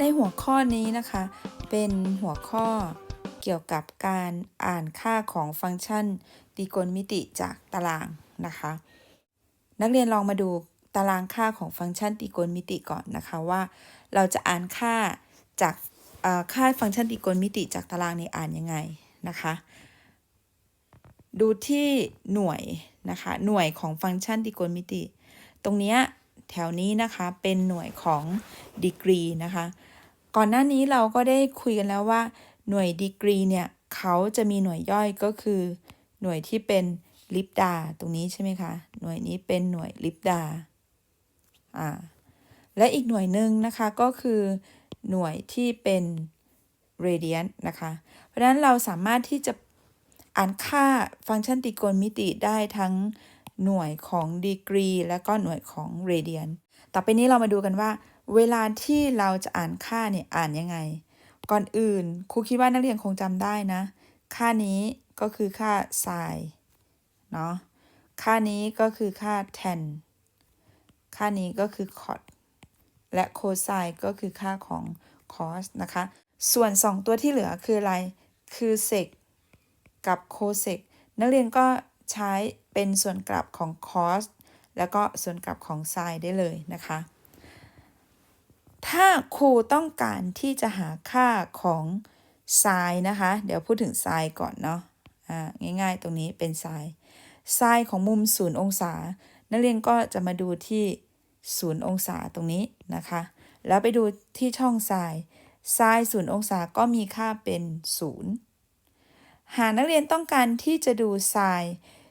ในหัวข้อนี้นะคะ เป็นหัวข้อเกี่ยวกับการอ่านค่าของฟังก์ชันตรีโกณมิติจากตารางนะคะ นักเรียนลองมาดูตารางค่าของฟังก์ชันตรีโกณมิติก่อนนะคะว่า เราจะอ่านค่าจากค่าฟังก์ชันตรีโกณมิติจากตารางนี้อ่านยังไงนะคะ ดูที่หน่วยนะคะหน่วยของฟังก์ชันตรีโกณมิติ ตรงนี้แถวนี้นะคะเป็นหน่วยของดีกรีนะคะ ก่อนหน้านี้เราก็ได้คุยกันแล้วว่า หน่วยดีกรีเนี่ยเขาจะมีหน่วยย่อยก็คือ หน่วยที่เป็นลิปดา ตรงนี้ใช่ไหมคะ หน่วยนี้เป็นหน่วยลิปดา อ่า และอีกหน่วยหนึ่งนะคะก็คือหน่วยที่เป็นเรเดียนนะคะ เพราะฉะนั้นเราสามารถที่จะอ่านค่าฟังก์ชันตรีโกณมิติได้ทั้งหน่วยของดีกรี และก็หน่วยของเรเดียน ต่อไปนี้เรามาดูกันว่า เวลาที่เราจะอ่านค่าเนี่ยอ่านยังไง ก่อนอื่นครูคิดว่านักเรียนคงจำได้นะ ค่านี้ก็คือค่า sin เนาะค่านี้ก็คือค่า tan ค่านี้ก็คือ cot และ cosine ก็คือค่าของ cos นะคะ ส่วน 2 ตัวที่เหลือคืออะไร คือ sec กับ cosec นักเรียนก็ใช้เป็นส่วนกลับของ cos แล้วก็ส่วนกลับของ sin ได้เลยนะคะ ถ้าครูต้องการที่จะหาค่าของ sin นะคะ เดี๋ยวพูดถึง sin ก่อนเนาะอ่าง่ายๆ ตรงนี้เป็น sin sin ของมุม0องศา นักเรียนก็จะมาดูที่0องศาตรงนี้นะคะ แล้วไปดูที่ช่อง sin sin 0องศาก็มีค่าเป็น0หากนักเรียนต้องการที่จะดู sin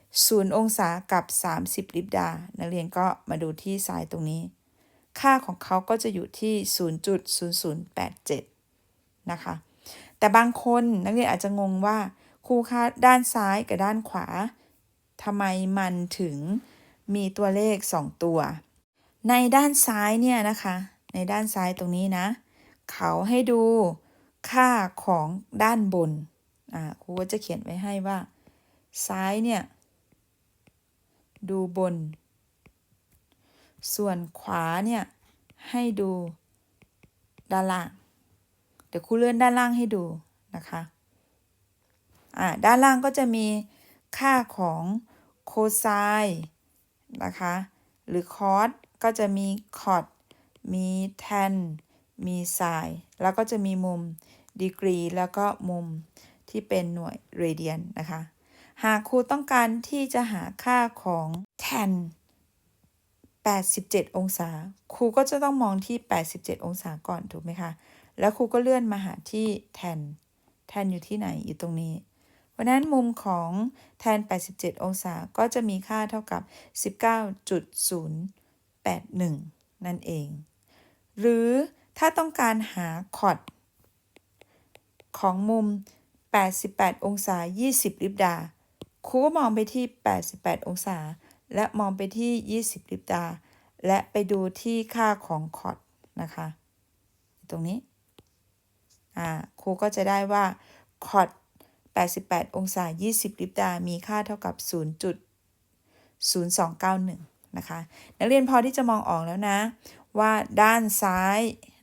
0องศากับ 30 ลิบดา นักเรียนก็มาดูที่ sin ตรงนี้ ค่าของเขาก็จะอยู่ที่ 0.0087 นะคะ แต่บางคนนักเรียนอาจจะงงว่าครูคะด้านซ้ายกับด้านขวาทำไมมันถึงมีตัวเลข 2 ตัว ในด้านซ้ายเนี่ยนะคะ ในด้านซ้ายตรงนี้นะ เขาให้ดูค่าของด้านบน อ่าครูก็จะเขียนไว้ให้ว่า ซ้ายเนี่ย ดูบน ส่วนขวาเนี่ย ให้ดูด้านล่าง เดี๋ยวครูเลื่อนด้านล่างให้ดูนะคะอ่าด้านล่างก็จะมีค่าของโคไซน์นะคะ หรือคอสก็จะมีคอดมีแทนมีไซน์แล้วก็จะมีมุมดีกรีแล้วก็มุมที่เป็นหน่วยเรเดียนนะคะ หากครูต้องการที่จะหาค่าของแทน 87 องศา ครูก็จะต้องมองที่ 87 องศาก่อนถูกไหมคะ แล้วครูก็เลื่อนมาหาที่แทน แทนอยู่ที่ไหนอยู่ตรงนี้ เพราะนั้นมุมของแทน 87 องศาก็จะมีค่าเท่ากับ 19.081 นั่นเอง หรือถ้าต้องการหาคอดของมุม 88 องศา 20 ลิบดา ครูก็มองไปที่ 88 องศา และมองไปที่ 20 ลิบดาและไปดูที่ค่าของคอร์ดนะคะ ตรงนี้อ่าครูก็จะได้ว่าคอร์ด88 องศา 20 ลิบดามีค่าเท่ากับ 0.0291 นะคะ นักเรียนพอที่จะมองออกแล้วนะ ว่าด้านซ้าย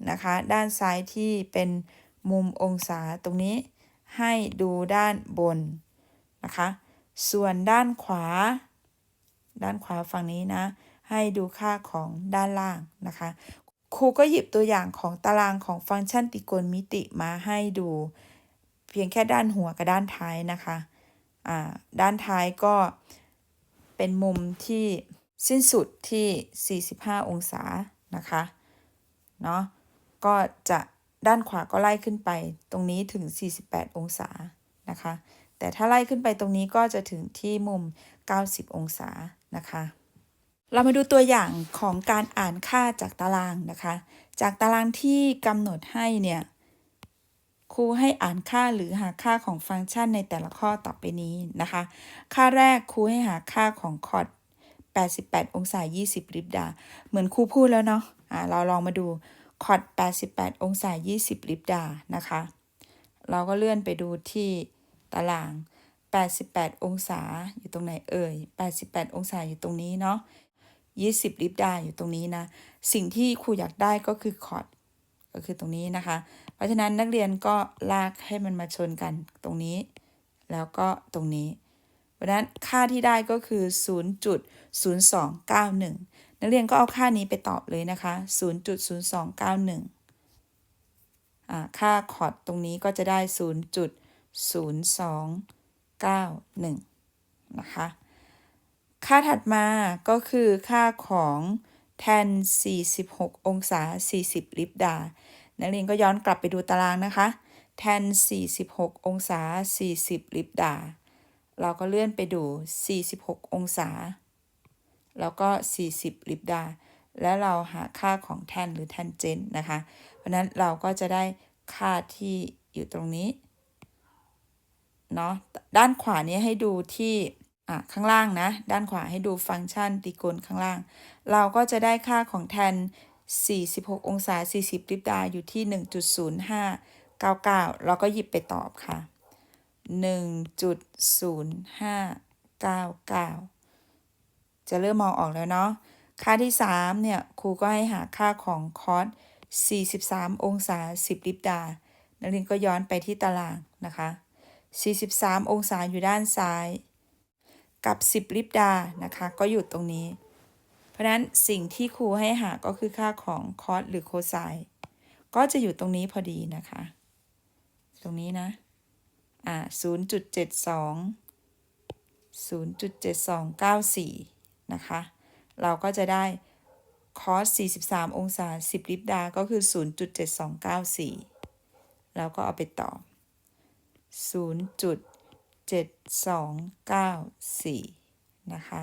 นะคะ ด้านซ้ายที่เป็นมุมองศาตรงนี้ให้ดูด้านบนนะคะ ส่วนด้านขวา ด้านขวาฝั่งนี้นะ ให้ดูค่าของด้านล่างนะคะ ครูก็หยิบตัวอย่างของตารางของฟังก์ชันตรีโกณมิติมาให้ดู เพียงแค่ด้านหัวกับด้านท้ายนะคะอ่าด้านท้ายก็เป็นมุมที่สิ้นสุดที่ 45 องศานะคะเนาะก็จะด้านขวาก็ไล่ขึ้นไปตรงนี้ถึง 48 องศานะคะ แต่ถ้าไล่ขึ้นไปตรงนี้ก็จะถึงที่มุม 90 องศา นะคะ เรามาดูตัวอย่างของการอ่านค่าจากตารางนะคะ จากตารางที่กำหนดให้เนี่ยครูให้อ่านค่าหรือหาค่าของฟังก์ชันในแต่ละข้อต่อไปนี้นะคะ ค่าแรกครูให้หาค่าของคอร์ด88 องศา 20ลิบดา เหมือนครูพูดแล้วเนาะอ่าเราลองมาดูคอร์ด88 องศา 20ลิบดานะคะ เราก็เลื่อนไปดูที่ตาราง 88 องศาอยู่ตรงไหนเอ่ย 88 องศาอยู่ตรงนี้เนาะ 20 ลิบดาอยู่ตรงนี้นะ สิ่งที่ครูอยากได้ก็คือคอร์ดก็คือตรงนี้นะคะ เพราะฉะนั้นนักเรียนก็ลากให้มันมาชนกันตรงนี้ แล้วก็ตรงนี้ เพราะฉะนั้นค่าที่ได้ก็คือ 0.0291 นักเรียนก็เอาค่านี้ไปตอบเลยนะคะ 0.0291อ่าค่าคอร์ดตรงนี้ก็จะได้ 0.0291 นะคะ ค่าถัดมาก็คือค่าของแทน 46 องศา 40 ลิปดา นักเรียนก็ย้อนกลับไปดูตารางนะคะ แทน 46 องศา 40 ลิปดา เราก็เลื่อนไปดู 46 องศา แล้วก็ 40 ลิปดา แล้วเราหาค่าของแทนหรือแทนเจนนะคะ เพราะนั้นเราก็จะได้ค่าที่อยู่ตรงนี้ เนาะด้านขวานี้ให้ดูที่อะข้างล่างนะ ด้านขวาให้ดูฟังก์ชันตรีโกณข้างล่าง เราก็จะได้ค่าของแทน 46 องศา 40 ลิปดาอยู่ที่ 1.0599 เราก็หยิบไปตอบค่ะ 1.0599 จะเริ่มมองออกแล้วเนาะ ค่าที่ 3 เนี่ย ครูก็ให้หาค่าของคอส43 องศา 10 ลิปดา นักเรียนก็ย้อนไปที่ตารางนะคะ 43 องศาอยู่ด้านซ้าย กับ 10 ลิปดานะคะ ก็อยู่ตรงนี้ เพราะฉะนั้นสิ่งที่ครูให้หาก็คือค่าของคอสหรือโคไซน์ก็จะอยู่ตรงนี้พอดีนะคะ ตรงนี้นะ อ่า 0.72 0.7294 นะคะ เราก็จะได้คอส 43 องศา 10 ลิปดา ก็คือ 0.7294เราก็เอาไปต่อ 0.7294 นะคะ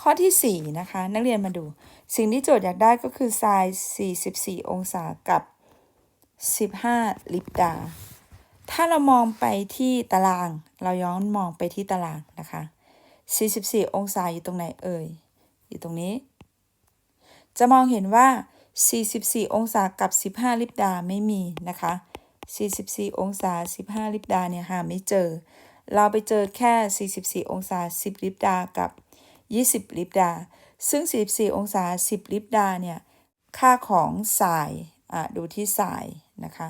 ข้อที่ 4 นะคะ นักเรียนมาดู สิ่งที่โจทย์อยากได้ก็คือไซน์44 องศากับ 15 ลิปดา ถ้าเรามองไปที่ตาราง เราย้อนมองไปที่ตารางนะคะ 44 องศาอยู่ตรงไหนเอ่ย อยู่ตรงนี้ จะมองเห็นว่า 44 องศากับ 15 ลิปดาไม่มีนะคะ 44 องศา 15 ลิปดาเนี่ยหาไม่เจอ เราไปเจอแค่ 44 องศา 10 ลิปดากับ 20 ลิปดา ซึ่ง 44 องศา 10 ลิปดาเนี่ยค่าของสายอะดูที่สายนะคะ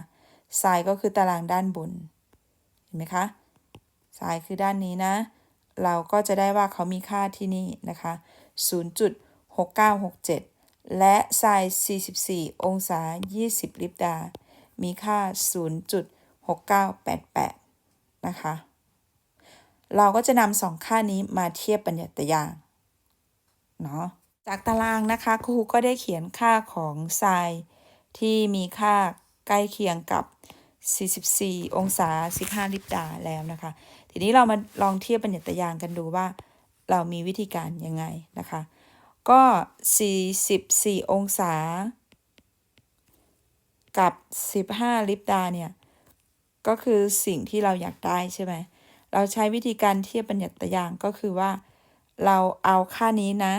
สายก็คือตารางด้านบน เห็นไหมคะสายคือด้านนี้นะ เราก็จะได้ว่าเขามีค่าที่นี่นะคะ 0.6967 และไซน์44 องศา 20 ลิปดา มีค่า 0.6988 นะคะ เราก็จะนำสองค่านี้มาเทียบปัญญาตยางเนาะจากตารางนะคะครูก็ได้เขียนค่าของไซน์ที่มีค่าใกล้เคียงกับ 44 องศา 15 ลิปดาแล้วนะคะ ทีนี้เรามาลองเทียบปัญญาตยางกันดูว่าเรามีวิธีการยังไงนะคะ ก็ 44 องศา กับ 15 ลิปดาเนี่ย ก็คือสิ่งที่เราอยากได้ใช่ไหม เราใช้วิธีการเทียบปัญญาตยางก็คือว่า เราเอาค่านี้นะ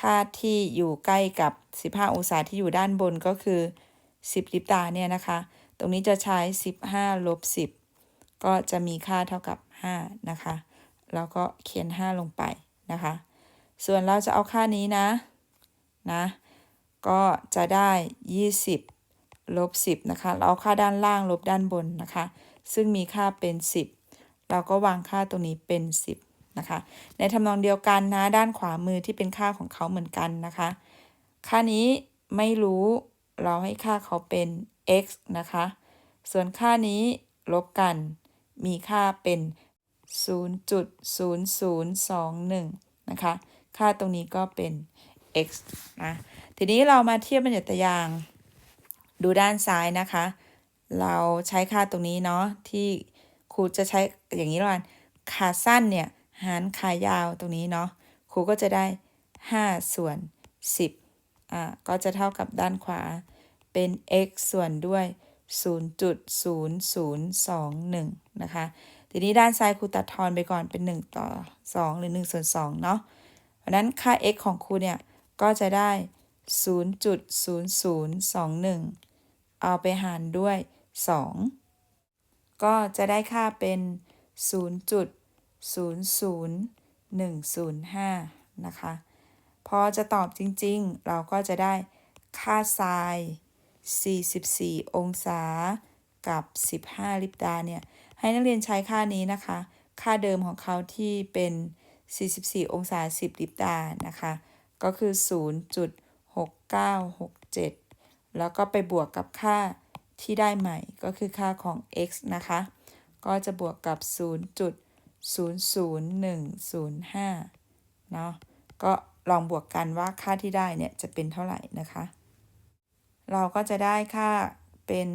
ค่าที่อยู่ใกล้กับ 15 องศาที่อยู่ด้านบนก็คือ 10 ลิปดาเนี่ยนะคะ ตรงนี้จะใช้ 15ลบ10 ก็จะมีค่าเท่ากับ 5 นะคะ แล้วก็เขียน 5 ลงไปนะคะ ส่วนเราจะเอาค่านี้นะ นะ ก็จะได้ 20 ลบ 10 นะคะ เราเอาค่าด้านล่างลบด้านบนนะคะ ซึ่งมีค่าเป็น 10 เราก็วางค่าตรงนี้เป็น 10 นะคะ ในทำนองเดียวกันนะ ด้านขวามือที่เป็นค่าของเขาเหมือนกันนะคะ ค่านี้ไม่รู้เราให้ค่าเขาเป็น x นะคะ ส่วนค่านี้ลบกัน มีค่าเป็น 0.0021 นะคะ ค่าตรงนี้ก็เป็น x นะ ทีนี้เรามาเทียบบรรยัตยาง ดูด้านซ้ายนะคะ เราใช้ค่าตรงนี้เนาะที่ครูจะใช้อย่างนี้ล้วกันขาสั้นเนี่ยหารขายาวตรงนี้เนาะครูก็จะได้ 5 ส่วน 10อ่าก็จะเท่ากับด้านขวาเป็น x ส่วนด้วย 0.0021 นะคะ ทีนี้ด้านซ้ายครูตัดทอนไปก่อนเป็น 1 ต่อ 2 หรือ1ส่วน2เนาะเพราะนั้นค่า x ของครูเนี่ย ก็จะได้ 0.0021 เอาไปหารด้วย 2 ก็จะได้ค่าเป็น 0.00105 นะคะ พอจะตอบจริงๆ เราก็จะได้ค่าไซน์44 องศากับ 15 ลิปดาเนี่ย ให้นักเรียนใช้ค่านี้นะคะ ค่าเดิมของเขาที่เป็น 44 องศา 10 ลิปดานะคะ ก็คือ 6967 แล้วก็ไปบวกกับค่าที่ได้ใหม่ก็คือค่าของ x นะคะ ก็จะบวกกับ 0.00105 เนาะ ก็ลองบวกกันว่าค่าที่ได้เนี่ยจะเป็นเท่าไหร่นะคะ เราก็จะได้ค่าเป็น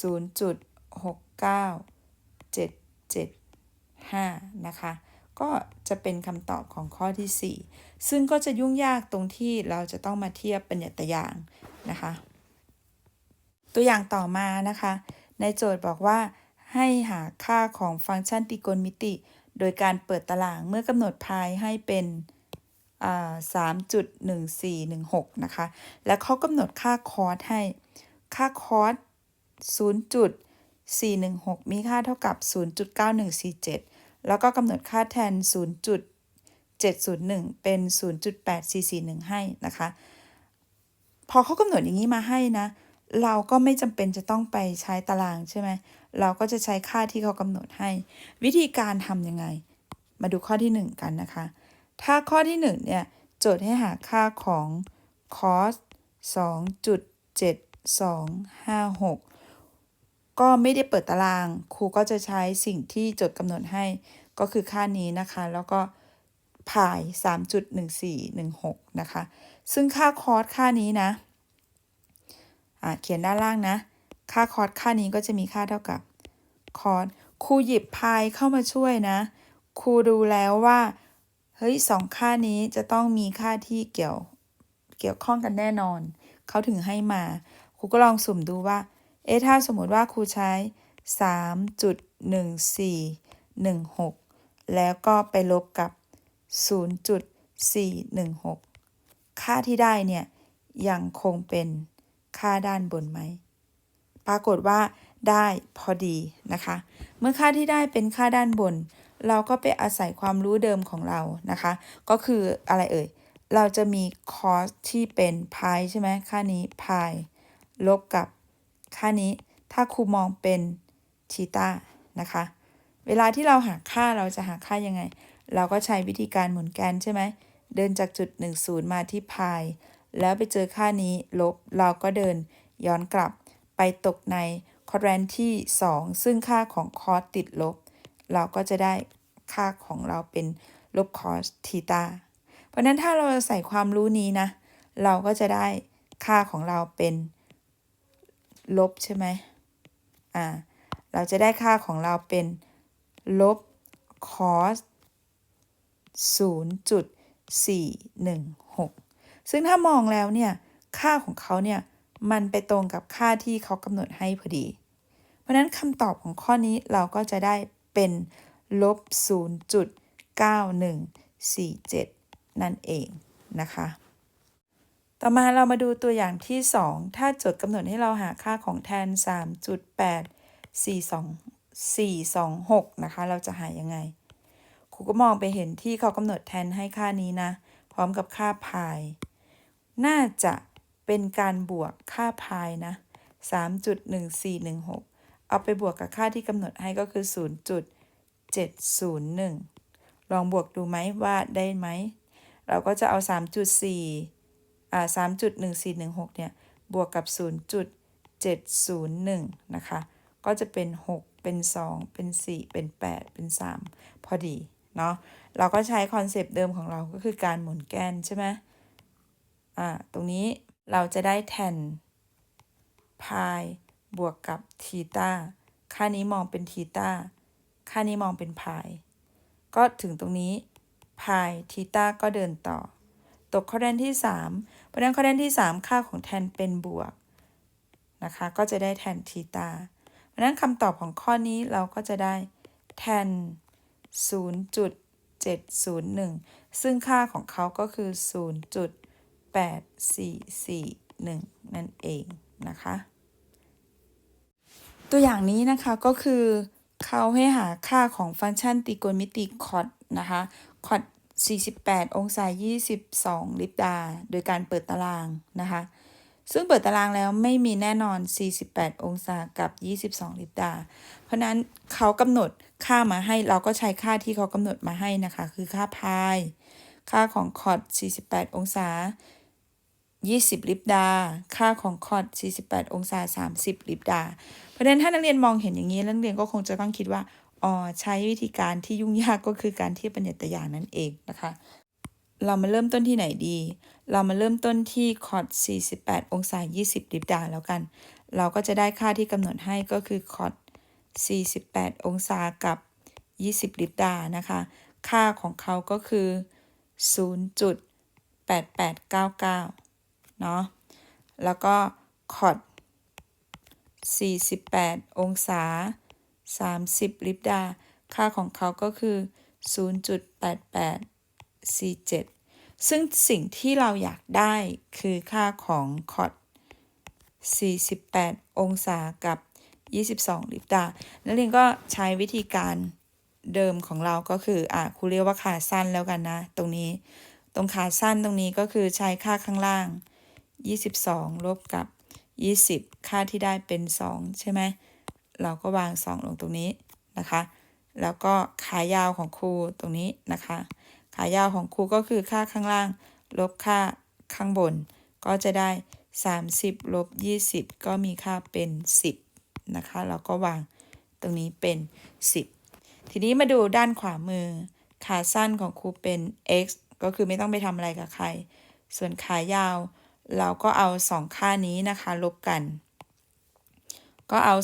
0.69775 นะคะ ก็จะเป็นคำตอบของข้อที่ 4 ซึ่งก็จะยุ่งยากตรงที่เราจะต้องมาเทียบเป็นตัวอย่างนะคะ ตัวอย่างต่อมานะคะ ในโจทย์บอกว่า ให้หาค่าของฟังก์ชันตรีโกณมิติ โดยการเปิดตารางเมื่อกำหนดพายให้เป็น3.1416 นะคะ และเขากำหนดค่าคอสให้ ค่าคอส0.416 มีค่าเท่ากับ 0.9147 แล้วก็กำหนดค่าแทนศูนย์จุดเจ็ดศูนย์หนึ่งเป็นศูนย์จุดแปดสี่สี่หนึ่งให้นะคะ พอเขากำหนดอย่างนี้มาให้นะ เราก็ไม่จำเป็นจะต้องไปใช้ตารางใช่ไหม เราก็จะใช้ค่าที่เขากำหนดให้ วิธีการทำยังไง มาดูข้อที่ 1 กันนะคะ ถ้าข้อที่ 1 เนี่ย โจทย์ให้หาค่าของ cos 2.7256 ก็ไม่ได้เปิดตาราง ครูก็จะใช้สิ่งที่โจทย์กำหนดให้ก็คือค่านี้นะคะ แล้วก็พาย 3.1416 นะคะ ซึ่งค่าคอร์สค่านี้นะอ่าเขียนด้านล่างนะ ค่าคอร์สค่านี้ก็จะมีค่าเท่ากับคอร์สครูหยิบพายเข้ามาช่วยนะ ครูดูแล้วว่า เฮ้ยสองค่านี้จะต้องมีค่าที่เกี่ยวเกี่ยวข้องกันแน่นอน เขาถึงให้มา ครูก็ลองสุ่มดูว่า เอ๊ะถ้าสมมติว่าครูใช้ 3.1416 แล้วก็ไปลบกับ 0.416 ค่าที่ได้เนี่ย ยังคงเป็นค่าด้านบนไหม ปรากฏว่าได้พอดีนะคะ เมื่อค่าที่ได้เป็นค่าด้านบน เราก็ไปอาศัยความรู้เดิมของเรานะคะ ก็คืออะไรเอ่ย เราจะมี cos ที่เป็นพายใช่ไหมค่านี้พายลบกับ ค่านี้ถ้าครูมองเป็นทีตานะคะ เวลาที่เราหาค่าเราจะหาค่ายังไง เราก็ใช้วิธีการหมุนแกนใช่ไหม เดินจากจุด 10 มาที่พาย แล้วไปเจอค่านี้ลบ เราก็เดินย้อนกลับไปตกในคอร์แรนที่ 2 ซึ่งค่าของคอสติดลบ เราก็จะได้ค่าของเราเป็นลบคอสทีตาเพราะนั้นถ้าเราใส่ความรู้นี้นะ เราก็จะได้ค่าของเราเป็น ลบใช่ไหมอ่า เราจะได้ค่าของเราเป็นลบคอส0.416 ซึ่งถ้ามองแล้วเนี่ย ค่าของเขาเนี่ย มันไปตรงกับค่าที่เขากำหนดให้พอดี เพราะนั้นคำตอบของข้อนี้เราก็จะได้เป็นลบ 0.9147 นั่นเองนะคะ ต่อมาเรามาดูตัวอย่างที่ 2 ถ้าโจทย์กำหนดให้เราหาค่าของแทน 3.842426 นะคะ เราจะหายังไง ครูก็มองไปเห็นที่เขากำหนดแทนให้ค่านี้นะ พร้อมกับค่าพาย น่าจะเป็นการบวกค่าพายนะ 3.1416 เอาไปบวกกับค่าที่กำหนดให้ก็คือ 0.701 ลองบวกดูไหมว่าได้ไหม เราก็จะเอา 3.4 อ่า3.1416เนี่ย บวกกับ0.701นย์หนึ่งนะคะ ก็จะเป็น6เป็น2เป็น4เป็น8เป็น3พอดีเนาะ เราก็ใช้คอนเซปต์เดิมของเราก็คือการหมุนแกนใช่ไหมอ่า ตรงนี้เราจะได้แทนพายบวกกับทีตาค่านี้มองเป็นทีตาค่านี้มองเป็นพาย ก็ถึงตรงนี้พายทีตาก็เดินต่อ ตกข้อแดนที่ 3 เพราะนั้นข้อแดนที่ 3 ค่าของแทนเป็นบวกนะคะก็จะได้แทนทีตาเพราะนั้นคำตอบของข้อนี้เราก็จะได้แทน 0.701 ซึ่งค่าของเขาก็คือ 0.8441 นั่นเองนะคะ ตัวอย่างนี้นะคะก็คือเขาให้หาค่าของฟังก์ชันตรีโกณมิติคอดนะคะคอด 48 องศา 22 ลิปดา โดยการเปิดตารางนะคะ ซึ่งเปิดตารางแล้วไม่มีแน่นอน 48 องศากับ 22 ลิปดา เพราะนั้นเขากำหนดค่ามาให้เราก็ใช้ค่าที่เขากำหนดมาให้นะคะ คือค่าพาย ค่าของคอร์ด48 องศา 20 ลิปดา ค่าของคอร์ด48 องศา 30 ลิปดา เพราะนั้นถ้านักเรียนมองเห็นอย่างนี้นักเรียนก็คงจะต้องคิดว่า ใช้วิธีการที่ยุ่งยากก็คือการเทียบปัญญาตยางนั่นเองนะคะ เรามาเริ่มต้นที่ไหนดี เรามาเริ่มต้นที่คอร์ด48 องศา 20ลิปดาแล้วกัน เราก็จะได้ค่าที่กำหนดให้ก็คือคอร์ด48 องศากับ 20 ลิปดานะคะ ค่าของเขาก็คือ 0.8899 เนาะ แล้วก็คอร์ด48 องศา 30 ลิปดา ค่าของเขาก็คือ 0.8847 ซึ่งสิ่งที่เราอยากได้คือค่าของคอร์ด48 องศากับ 22 ลิปดา นักเรียนก็ใช้วิธีการเดิมของเราก็คืออะครูเรียกว่าขาสั้นแล้วกันนะ ตรงนี้ ตรงขาสั้นตรงนี้ก็คือใช้ค่าข้างล่าง 22 ลบกับ 20 ค่าที่ได้เป็น 2 ใช่ไหม เราก็วาง 2 ลงตรงนี้นะคะ แล้วก็ขายาวของครูตรงนี้นะคะ ขายาวของครูก็คือค่าข้างล่าง ลบค่าข้างบน ก็จะได้ 30ลบ20 ก็มีค่าเป็น 10 นะคะ เราก็วางตรงนี้เป็น 10 ทีนี้มาดูด้านขวามือ ขาสั้นของครูเป็น x ก็คือไม่ต้องไปทำอะไรกับใคร ส่วนขายาว เราก็เอา 2 ค่านี้นะคะ ลบกัน ก็เอา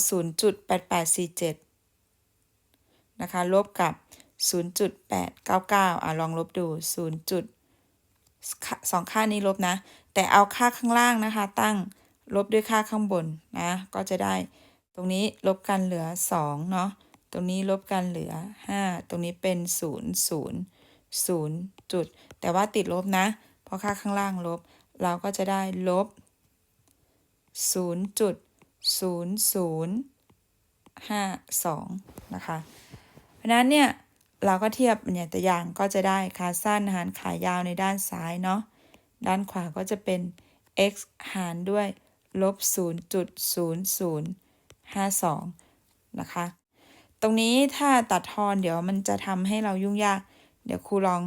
0.8847 นะคะ ลบกับ 0.899 อะ ลองลบดู 0. จุดสองค่านี้ลบนะ แต่เอาค่าข้างล่างนะคะ ตั้งลบด้วยค่าข้างบนนะ ก็จะได้ ตรงนี้ลบกันเหลือ 2 เนาะ ตรงนี้ลบกันเหลือ 5 ตรงนี้เป็น 0 0 0จุด แต่ว่าติดลบนะ เพราะค่าข้างล่างลบ เราก็จะได้ลบ 0 จุด 0 0 5 2 นะคะ เพราะนั้นเนี่ย เราก็เทียบเนี่ยตัวอย่างก็จะได้ขาสั้นหารขายาวในด้านซ้ายเนาะ ด้านขวาก็จะเป็น x หารด้วยลบ 0.0052 นะคะ ตรงนี้ถ้าตัดทอนเดี๋ยวมันจะทำให้เรายุ่งยาก เดี๋ยวครูลอง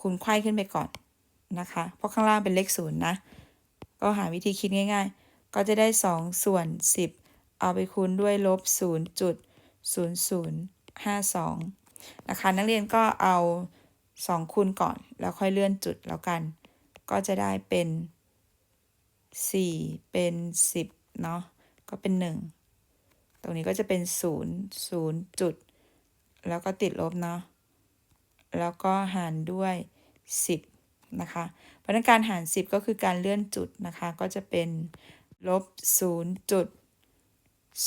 คูณไขว้ขึ้นไปก่อนนะคะ เพราะข้างล่างเป็นเลขศูนย์นะ ก็หาวิธีคิดง่าย ๆ ก็จะได้ 2 ส่วน 10 เอาไปคูณด้วยลบ 0.0052 นะคะ นักเรียนก็เอา 2 คูณก่อน แล้วค่อยเลื่อนจุดแล้วกัน ก็จะได้เป็น 4 เป็น 10 เนาะ ก็เป็น 1 ตรงนี้ก็จะเป็น 0 0จุด แล้วก็ติดลบเนาะ แล้วก็หารด้วย 10 นะคะเพราะนั้นการหาร 10 ก็คือการเลื่อนจุดนะคะ ก็จะเป็น ลบ0จุด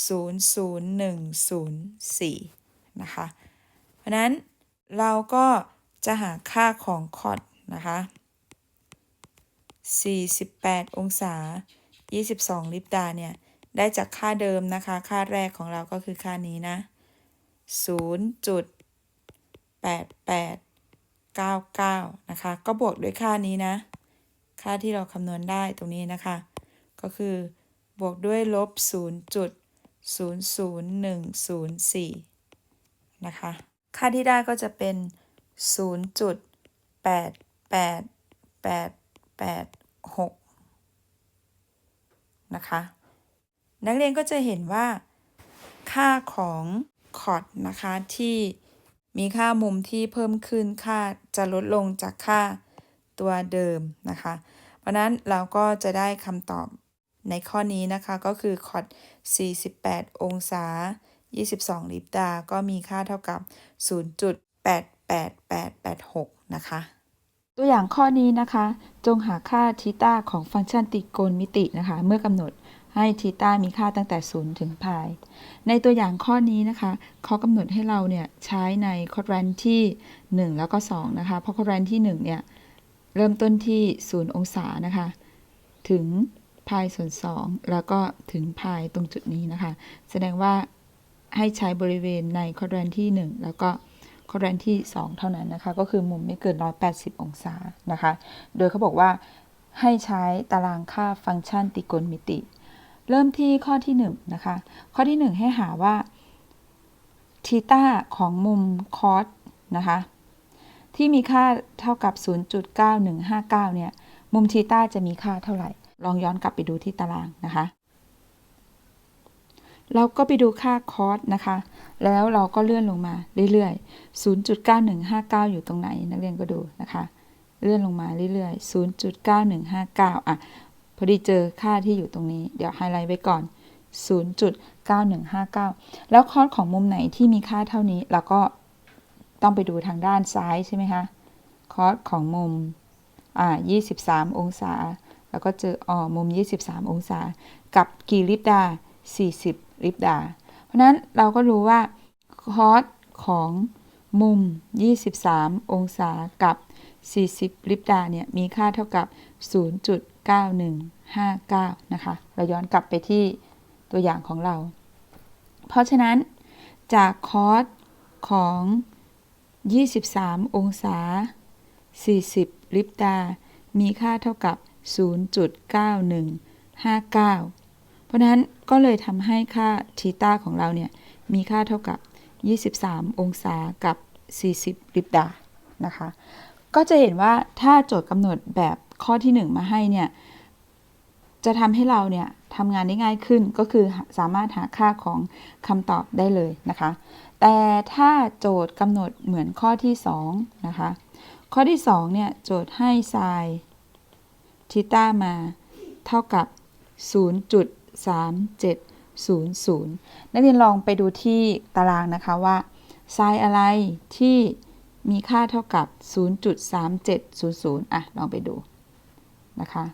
00104นะคะ เพราะนั้นเราก็จะหาค่าของคอดนะคะ48 องศา 22 ลิปดาเนี่ย ได้จากค่าเดิมนะคะ ค่าแรกของเราก็คือค่านี้นะ 0.8899 นะคะ ก็บวกด้วยค่านี้นะ ค่าที่เราคำนวณได้ตรงนี้นะคะ ก็คือบวกด้วยลบ 0.00104 นะคะ ค่าที่ได้ก็จะเป็น 0.88886 นะคะ นักเรียนก็จะเห็นว่า ค่าของคอร์ดนะคะที่มีค่ามุมที่เพิ่มขึ้นค่าจะลดลงจากค่าตัวเดิมนะคะ เพราะนั้นเราก็จะได้คำตอบ ในข้อนี้นะคะก็คือคอร์ด48 องศา 22 ลิปดา ก็มีค่าเท่ากับ 0.88886 นะคะ ตัวอย่างข้อนี้นะคะ จงหาค่าทีตาของฟังก์ชันตรีโกณมิตินะคะ เมื่อกำหนดให้ทีตามีค่าตั้งแต่ 0 ถึงพายในตัวอย่างข้อนี้นะคะเขากำหนดให้เราเนี่ยใช้ในคอร์ดแรนที่ 1 แล้วก็ 2 นะคะ เพราะคอร์ดแรนที่ 1 เนี่ย เริ่มต้นที่ 0 องศานะคะ ถึง พายส่วน 2 แล้วก็ถึงพายตรงจุดนี้นะคะ แสดงว่าให้ใช้บริเวณในคอร์ดแรนที่ 1 แล้วก็คอร์ดแรนที่ 2 เท่านั้นนะคะ ก็คือมุมไม่เกิน 180 องศานะคะ โดยเขาบอกว่าให้ใช้ตารางค่าฟังก์ชันตรีโกณมิติ เริ่มที่ข้อที่1นนะคะ ข้อที่ 1 ให้หาว่าทีตาของมุมคอสนะคะ ที่มีค่าเท่ากับ 0.9159 เนี่ย มุมทีตาจะมีค่าเท่าไหร่ ลองย้อนกลับไปดูที่ตารางนะคะ เราก็ไปดูค่าคอสนะคะ แล้วเราก็เลื่อนลงมาเรื่อยๆ 0.9159 อยู่ตรงไหน นักเรียนก็ดูนะคะ เลื่อนลงมาเรื่อยๆ 0.9159 อะ พอดีเจอค่าที่อยู่ตรงนี้ เดี๋ยวไฮไลท์ไว้ก่อน 0.9159 แล้วคอสของมุมไหนที่มีค่าเท่านี้ เราก็ต้องไปดูทางด้านซ้ายใช่ไหมคะ คอสของมุม อ่า 23 องศา แล้วก็เจอออมุม 23 องศา กับกี่ลิปดา 40 ลิปดา เพราะนั้นเราก็รู้ว่าคอสของมุม 23 องศากับ 40 ลิปดาเนี่ยมีค่าเท่ากับ 0.9159 นะคะ เราย้อนกลับไปที่ตัวอย่างของเรา เพราะฉะนั้นจากคอสของ 23 องศา 40 ลิปดา มีค่าเท่ากับ 0.9159 เพราะนั้นก็เลยทำให้ค่าทีตาของเราเนี่ย มีค่าเท่ากับ 23 องศากับ 40ลิปดา นะคะ ก็จะเห็นว่าถ้าโจทย์กำหนดแบบข้อที่ 1 มาให้เนี่ย จะทำให้เราเนี่ยทำงานได้ง่ายขึ้นก็คือสามารถหาค่าของคำตอบได้เลยนะคะ แต่ถ้าโจทย์กำหนดเหมือนข้อที่ 2 นะคะ ข้อที่ 2 เนี่ย โจทย์ให้ไซน์ ทีตามา เท่ากับ 0.3700 นักเรียนลองไปดูที่ตารางนะคะว่าไซน์อะไรที่มีค่าเท่ากับ 0.3700 อะ ลองไปดูนะคะ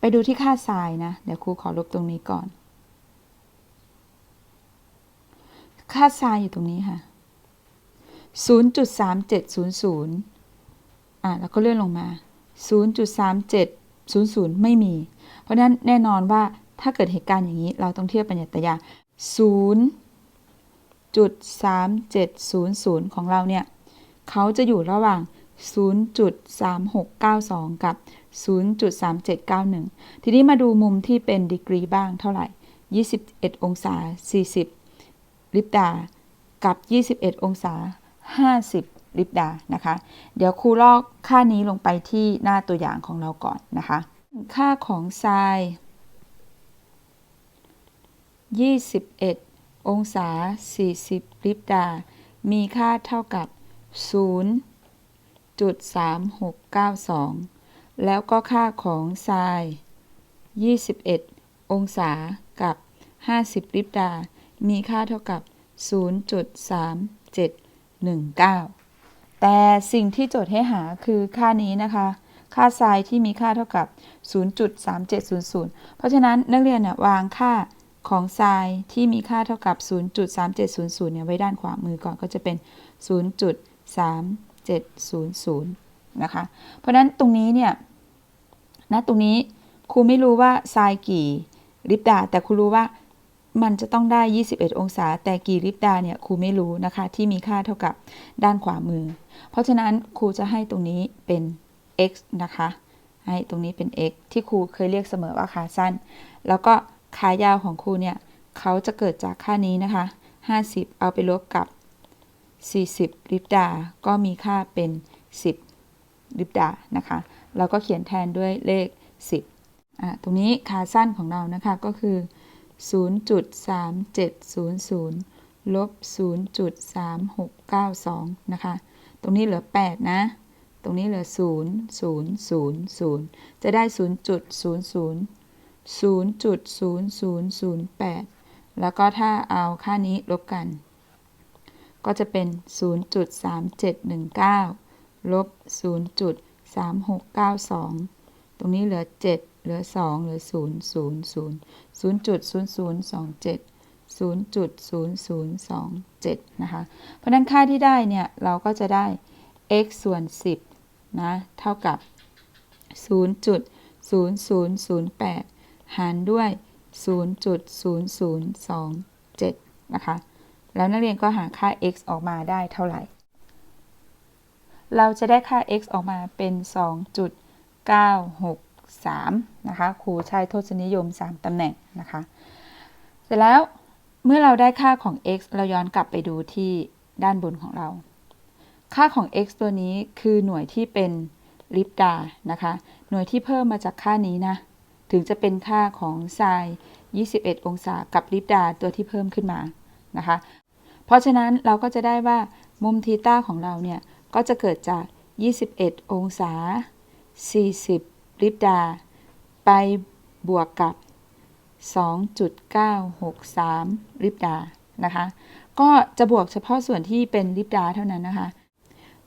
ไปดูที่ค่าไซน์นะ เดี๋ยวครูขอลบตรงนี้ก่อน ค่าไซน์อยู่ตรงนี้ค่ะ 0.3700 อะ แล้วก็เลื่อนลงมา 0.00 ไม่มี เพราะนั้นแน่นอนว่าถ้าเกิดเหตุการณ์อย่างนี้เราต้องเทียบปัญญาตยา 0.3700 ของเราเนี่ย เขาจะอยู่ระหว่าง 0.3692 กับ 0.3791 ทีนี้มาดูมุมที่เป็นดีกรีบ้างเท่าไหร่ 21 องศา 40 ลิปดา กับ 21 องศา 50 ลิปดานะคะ เดี๋ยวครูลอกค่านี้ลงไปที่หน้าตัวอย่างของเราก่อนนะคะ ค่าของไซน์21 องศา 40 ลิปดา มีค่าเท่ากับ 0.3692 แล้วก็ค่าของไซน์21 องศากับ 50 ลิปดา มีค่าเท่ากับ 0.3719 แต่สิ่งที่โจทย์ให้หาคือค่านี้นะคะ ค่าไซน์ที่มีค่าเท่ากับ 0.3700 เพราะฉะนั้นนักเรียนเนี่ยวางค่าของไซน์ที่มีค่าเท่ากับ 0.3700 เนี่ยไว้ด้านขวามือก่อนก็จะเป็น 0.3700 นะคะ เพราะฉะนั้นตรงนี้เนี่ยณตรงนี้ครูไม่รู้ว่าไซน์กี่ลิปดาแต่ครูรู้ว่า มันจะต้องได้ 21 องศา แต่กี่ลิปดาเนี่ยครูไม่รู้นะคะ ที่มีค่าเท่ากับด้านขวามือ เพราะฉะนั้นครูจะให้ตรงนี้เป็น x นะคะ ให้ตรงนี้เป็น x ที่ครูเคยเรียกเสมอว่าขาสั้น แล้วก็ขายาวของครูเนี่ยเขาจะเกิดจากค่านี้นะคะ 50 เอาไปลบกับ 40 ลิปดา ก็มีค่าเป็น 10 ลิปดานะคะเราก็เขียนแทนด้วยเลข 10อะตรงนี้ขาสั้นของเรานะคะก็คือ 0.3700 ลบ 0.3692 นะคะ ตรงนี้เหลือ 8 นะ ตรงนี้เหลือ 0 0 0 0 จะได้ 0.00 0.0008 แล้วก็ถ้าเอาค่านี้ลบกัน ก็จะเป็น 0.3719 ลบ 0.3692 ตรงนี้เหลือ 7 เหลือ2เหลือ0 0 0 0.0027 0.0027นะคะ เพราะนั้นค่าที่ได้เนี่ย เราก็จะได้ x ส่วน10นะเท่ากับ0.0008หารด้วย0.0027นะคะ แล้วนักเรียนก็หาค่า x ออกมาได้เท่าไหร่ เราจะได้ค่า x ออกมาเป็น2.964 3นะคะครูใช้ทศนิยม 3 ตำแหน่งนะคะ เสร็จแล้วเมื่อเราได้ค่าของ x เราย้อนกลับไปดูที่ด้านบนของเรา ค่าของ x ตัวนี้คือหน่วยที่เป็นลิปดานะคะ หน่วยที่เพิ่มมาจากค่านี้นะ ถึงจะเป็นค่าของไซน์21 องศากับลิปดาตัวที่เพิ่มขึ้นมานะคะ เพราะฉะนั้นเราก็จะได้ว่ามุมทีต้าของเราเนี่ย ก็จะเกิดจาก 21 องศา 40 ลิดา ไปบวกกับ 2.963ลิปดา นะคะ ก็จะบวกเฉพาะส่วนที่เป็นลิปดาเท่านั้นนะคะ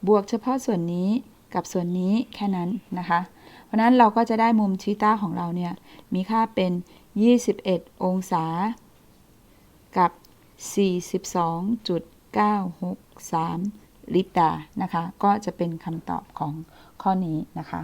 บวกเฉพาะส่วนนี้กับส่วนนี้แค่นั้นนะคะ เพราะนั้นเราก็จะได้มุมทีต้าของเราเนี่ย มีค่าเป็น 21 องศา กับ 42.963 ลิปดา นะคะ ก็จะเป็นคำตอบของข้อนี้นะคะ